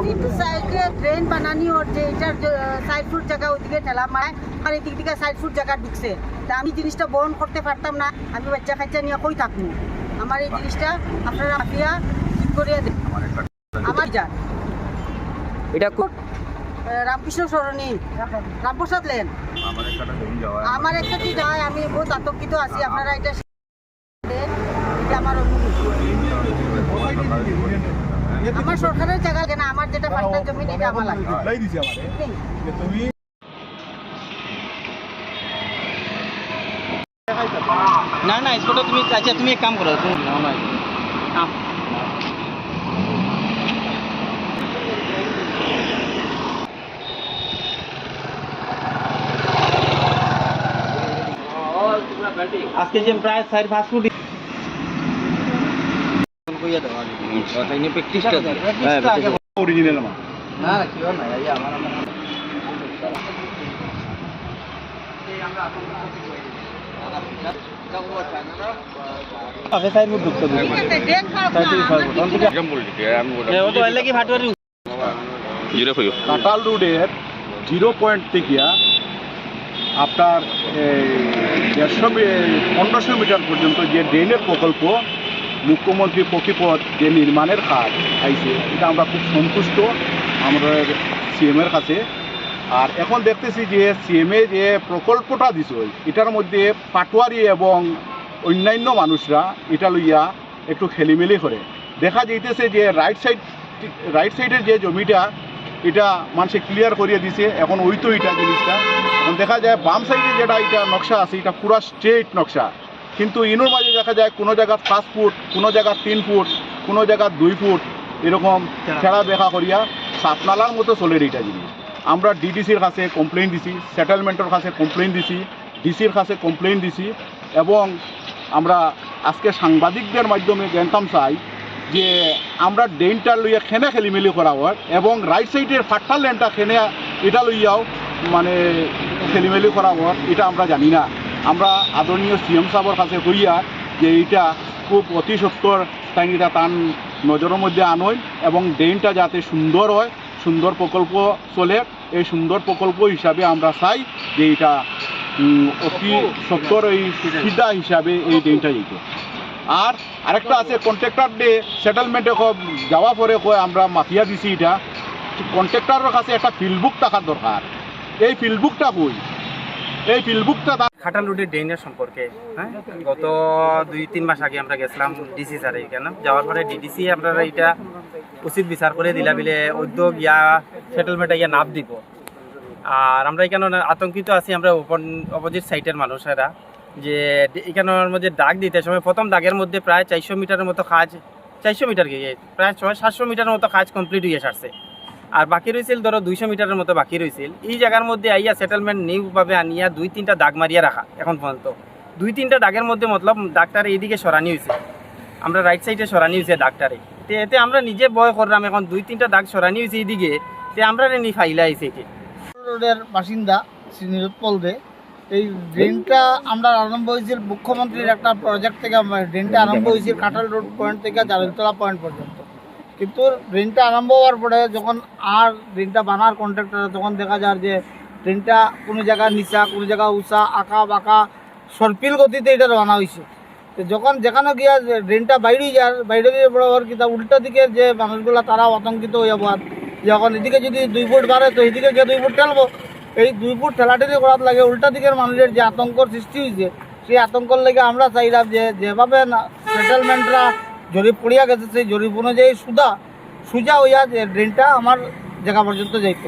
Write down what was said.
Opposite সাইডে drain বানানি ওর যে এটার সাইড ফুট জায়গা ওইদিকে ঠেলা মায় আর এদিক দিকে সাইড ফুট জায়গা ঢুকছে তা আমি জিনিসটা বহন করতে পারতাম না আমি বাচ্চা কাচ্চা নিয়ে কই থাকব আমার এই জিনিসটা আপনারা মাফিয়া ঠিক করিয়া দেন আমার যান এটা খুব রামকৃষ্ণ সরণি রামপ্রসাদ লেন আমার একটা যায় আমি বহুত আতঙ্কিত আছি আপনারা এটা দেন, এটা আমার অনুরোধ। আমার সরকারের জায়গা কেনা আমার যেটা পাট্টা জমি এটা আমার লাগে। না না স্পটে তুমি আচ্ছা তুমি এক কাম করো তুমি না কাম। আজকে যে প্রায় চার পাঁচ ফুট কইয়া দাও আগে প্র্যাকটিসটা অরিজিনাল না না কিও না এই আমার আমার এলে কি ভাটুয়ারি কাটাল রোডের জিরো পয়েন্ট থেকে আপনার দেড়শো মি- পনেরোশো মিটার পর্যন্ত যে ড্রেনের প্রকল্প মুখ্যমন্ত্রী পক্ষীপথ যে নির্মাণের কাজ আইছে, এটা আমরা খুব সন্তুষ্ট আমাদের সিএমের কাছে। আর এখন দেখতেছি যে সিএমএ যে প্রকল্পটা দিছে, এটার মধ্যে পাটোয়ারি এবং অন্যান্য মানুষরা এটা লইয়া একটু খেলিমেলি করে। দেখা যাইতেছে যে রাইট সাইড রাইট সাইডের যে জমিটা, এটা মানুষে ক্লিয়ার করিয়ে দিছে, এখন ওই তো এটা জিনিসটা। এখন দেখা যায় বাম সাইডে যেটা, এটা নকশা আছে, এটা পুরা স্ট্রেট নকশা। কিন্তু ইনোর মাঝে দেখা যায় কোনো জায়গা পাঁচ ফুট কোনো জায়গা তিন ফুট কোনো জায়গা দুই ফুট এরকম খেলা দেখা করিয়া সাপনালার মতো চলে এইটা জিনিস। আমরা ডিডিসির কাছে কমপ্লেন দিছি সেটেলমেন্টের কাছে কমপ্লেন দিছি ডিসির কাছে কমপ্লেন দিছি এবং আমরা আজকে সাংবাদিকদের মাধ্যমে জানতাম চাই যে আমরা ড্রেনটা লইয়া খেনে খেলিমেলি করা হয় এবং রাইট সাইডের ফাট্টার লেনটা খেনে এটা লইয়াও মানে খেলিমেলি করা হয় এটা আমরা জানি না। আমরা আদরণীয় সিএম সাহেবের কাছে কইয়া যে এইটা খুব অতি সত্তর তাই এটা তান নজরের মধ্যে আনয় এবং ড্রেনটা যাতে সুন্দর হয়, সুন্দর প্রকল্প চলে, এই সুন্দর প্রকল্প হিসাবে আমরা চাই যে এটা অতি সত্তর এই সিধা হিসাবে এই ড্রেনটা যেত। আর আরেকটা আছে কন্ট্রাক্টর ডে সেটেলমেন্টে যাওয়া পরে কয়, আমরা মাফিয়া দিছি এটা। কন্ট্রাক্টরের কাছে একটা ফিল্ডবুক থাকার দরকার। এই ফিল্ডবুকটা কই? এই ফিল্ডবুকটা খাটাল রুটের ড্রেনের সম্পর্কে হ্যাঁ? গত দুই, তিন মাস আগে আমরা গেছিলাম ডিসি স্যার এখানে। যাওয়ার পরে ডিডিসি আমরা এটা উচিত বিচার করে দিলা বিলে উদ্যোগ ইয়া সেটেলমেন্ট ইয়া নাপ দিব। আর আমরা এখানে আতঙ্কিত আছি, আমরা অপোজিট সাইটের মানুষেরা, যে এখানের মধ্যে দাগ দিতে সময় প্রথম দাগের মধ্যে প্রায় চারশো মিটারের মতো কাজ, চারশো মিটার গিয়ে, প্রায় ছয়, সাতশো মিটারের মতো কাজ কমপ্লিট হয়ে সারছে। আর বাকি রয়েছিল ধরো দুইশো মিটারের মতো বাকি রয়েছিল এই জায়গার মধ্যে আইয়া সেটেলমেন্ট নিউভাবে আনিয়া দুই তিনটা দাগ মারিয়া রাখা, এখন পর্যন্ত। দুই তিনটা দাগের মধ্যে মতলব ডাক্তার এইদিকে সরানি হয়েছে আমরা রাইট সাইডে সরানি হয়েছে ডাক্তারে তে এতে আমরা নিজে বয় করলাম, এখন দুই তিনটা দাগ সরানি হয়েছে এইদিকে, তে আমরা নি ফাইলা আইছে একে। রোডের বাসিন্দা, শ্রী নিরুৎপল দে এই ড্রেনটা আমরা আরম্ভ হয়েছিল মুখ্যমন্ত্রীর একটা প্রজেক্ট থেকে ড্রেনটা আরম্ভ হয়েছিল কাটাল রোড পয়েন্ট থেকে জারুলতলা পয়েন্ট পর্যন্ত। কিন্তু ড্রেনটা আরম্ভ হওয়ার পরে যখন আর ড্রেনটা বানার কন্ট্রাক্টর তখন দেখা যায় যে ড্রেনটা কোনো জায়গা নিচা, কোনো জায়গা উঁচা, আঁকা বাঁকা, সর্পিল গতিতে এটা বানা হয়েছে তো যখন যেখানে গিয়া যে ড্রেনটা বাইরে যায় বাইরে গিয়ে বরাবর কিতা উল্টা দিকের যে মানুষগুলা তারাও আতঙ্কিত হয়ে যাব আর যখন এদিকে যদি দুই ফুট বাড়ে, তো এদিকে গিয়ে দুই ফুট ঠেলবো। এই দুই ফুট ঠেলাঠেলি করার লাগে উল্টা দিকের মানুষের যে আতঙ্কর সৃষ্টি হয়েছে সেই আতঙ্কর লেগে আমরা চাইলাম যে যেভাবে সেটেলমেন্টরা জরিপ পড়িয়া গেছে সেই জরিপ অনুযায়ী সুদা সুজা ওইয়া ড্রেনটা আমার জায়গা পর্যন্ত যাইতে।